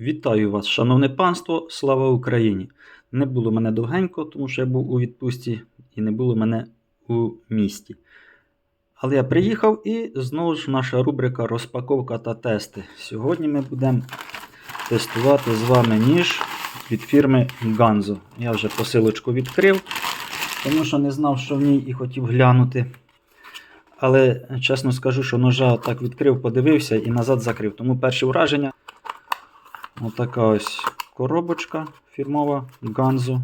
Вітаю вас, шановне панство, слава Україні! Не було мене довгенько, тому що я був у відпустці і не було мене у місті. Але я приїхав і знову ж наша рубрика розпаковка та тести. Сьогодні ми будемо тестувати з вами ніж від фірми Ganzo. Я вже посилочку відкрив, тому що не знав, що в ній і хотів глянути. Але чесно скажу, що ножа так відкрив, подивився і назад закрив. Тому перші враження. Отака ось коробочка фірмова Ganzo.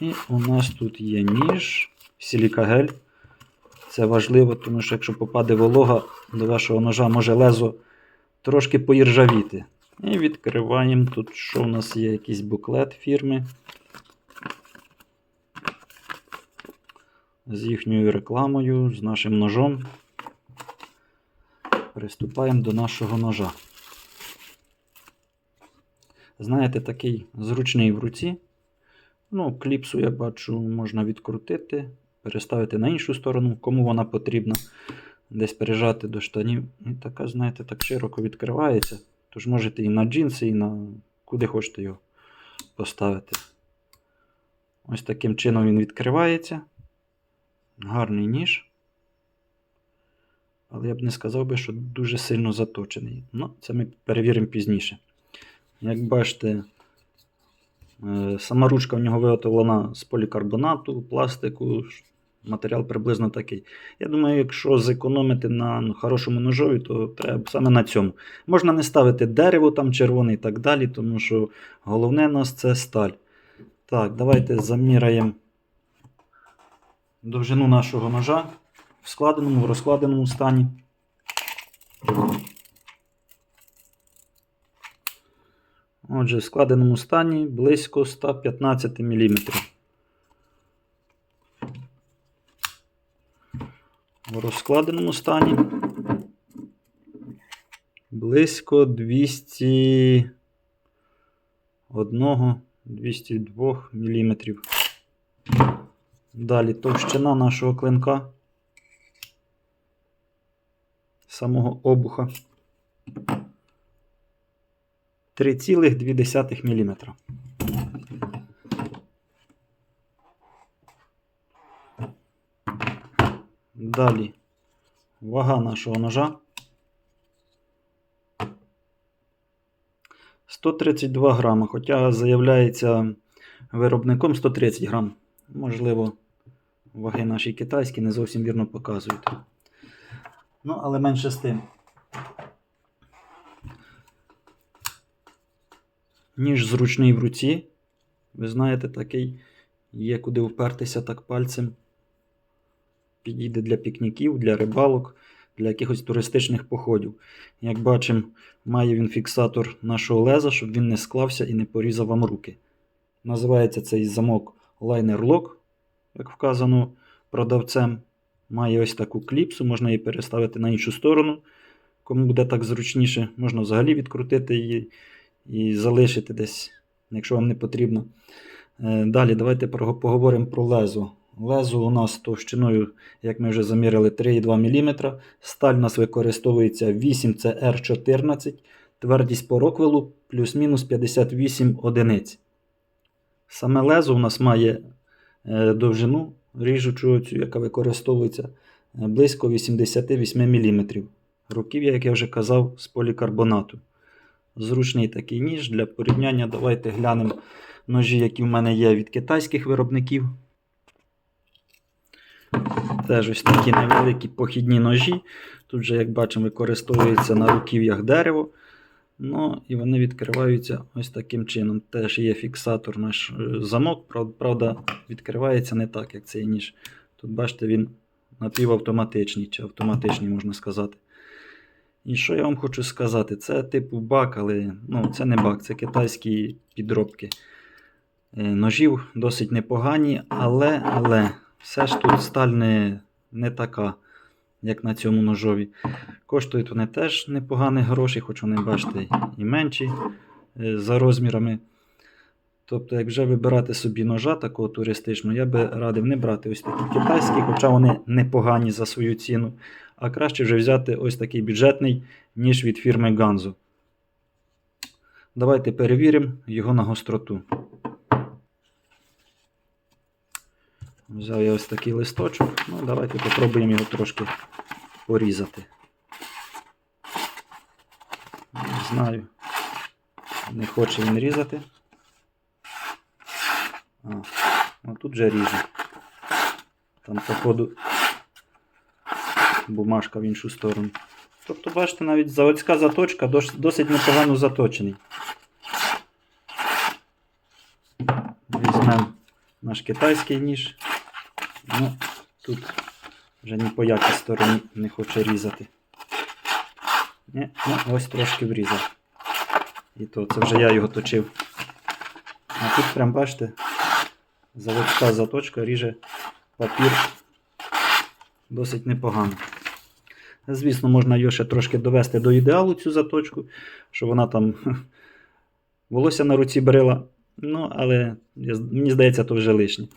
І у нас тут є ніж, силікагель. Це важливо, тому що якщо попаде волога до вашого ножа, може лезо трошки поіржавіти. І відкриваємо тут, що у нас є якийсь буклет фірми. З їхньою рекламою, з нашим ножом. Приступаємо до нашого ножа. Знаєте, такий зручний в руці. Ну, кліпсу, я бачу, можна відкрутити, переставити на іншу сторону, кому вона потрібна. Десь пережати до штанів. І така, знаєте, так широко відкривається. Тож можете і на джинси, і на куди хочете його поставити. Ось таким чином він відкривається. Гарний ніж. Але я б не сказав би, що дуже сильно заточений. Ну, це ми перевіримо пізніше. Як бачите, е, сама ручка в нього виготовлена з полікарбонату, пластику. Матеріал приблизно такий. Я думаю, якщо зекономити на ну, хорошому ножові, то треба саме на цьому. Можна не ставити дерево там червоне і так далі, тому що головне у нас це сталь. Так, давайте заміряємо довжину нашого ножа в складеному, в розкладеному стані. Отже, в складеному стані близько 115 мм. В розкладеному стані близько 201 202 мм. Далі товщина нашого клинка самого обуха 3,2 мм. Далі вага нашого ножа 132 грама, хоча заявляється виробником 130 грам. Можливо, ваги наші китайські не зовсім вірно показують. Ну, але менше з тим. Ніж зручний в руці. Ви знаєте, такий є куди впертися так пальцем. Підійде для пікніків, для рибалок, для якихось туристичних походів. Як бачимо, має він фіксатор нашого леза, щоб він не склався і не порізав вам руки. Називається цей замок Liner Lock, як вказано продавцем. Має ось таку кліпсу, можна її переставити на іншу сторону. Кому буде так зручніше, можна взагалі відкрутити її і залишити десь, якщо вам не потрібно. Е, Далі давайте поговоримо про лезо. Лезо у нас товщиною, як ми вже заміряли, 3,2 мм. Сталь у нас використовується 8 cr 14 твердість по роквелу плюс-мінус 58 одиниць. Саме лезо у нас має е, довжину ріжучу, цю, яка використовується е, близько 88 мм. Руків'я, як я вже казав, з полікарбонату. Зручний такий ніж для порівняння. Давайте глянемо ножі, які в мене є від китайських виробників. Теж ось такі невеликі похідні ножі. Тут же, як бачимо, використовується на руків'ях дерево. Ну, і вони відкриваються ось таким чином. Теж є фіксатор наш е, замок, правда, відкривається не так, як цей ніж. Тут, бачите, він напівавтоматичний, чи автоматичний, можна сказати. І що я вам хочу сказати? Це типу бак, але ну, це не бак, це китайські підробки. Е, Ножів досить непогані, але, але все ж тут сталь не, не така, як на цьому ножові. Коштують вони теж непогані гроші, хоч вони, бачите, і менші е, за розмірами. Тобто, як вже вибирати собі ножа такого туристичного, я би радив не брати ось такі китайські, хоча вони непогані за свою ціну. А краще вже взяти ось такий бюджетний, ніж від фірми Ganzo. Давайте перевіримо його на гостроту. Взяв я ось такий листочок. Ну, давайте попробуємо його трошки порізати. Не знаю. Не хоче він різати. А, ну тут вже ріже. Там, походу, бумажка в іншу сторону. Тобто, бачите, навіть заводська заточка досить непогано заточений. Візьмемо наш китайський ніж. Ну, тут вже ні по якій стороні не хоче різати. Ні, ну, ось трошки врізав. І то це вже я його точив. А тут прям бачите, заводська заточка ріже папір досить непогано. Звісно, можна його ще трошки довести до ідеалу цю заточку, що вона там волосся на руці брила. Ну, але мені здається, то вже лишнє.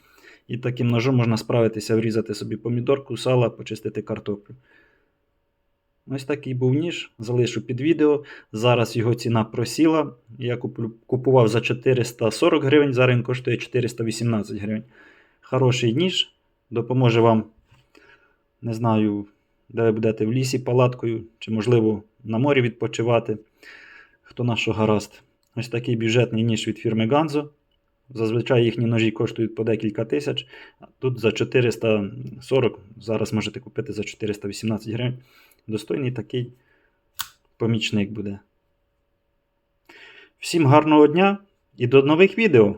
І таким ножом можна справитися, врізати собі помідорку, сала, почистити картоплю. Ось такий був ніж, залишу під відео. Зараз його ціна просіла. Я купував за 440 гривень, зараз він коштує 418 гривень. Хороший ніж, допоможе вам, не знаю, де ви будете в лісі палаткою, чи, можливо, на морі відпочивати. Хто на що гаразд. Ось такий бюджетний ніж від фірми Ganzo. Зазвичай їхні ножі коштують по декілька тисяч. а Тут за 440, зараз можете купити за 418 гривень. Достойний такий помічник буде. Всім гарного дня і до нових відео!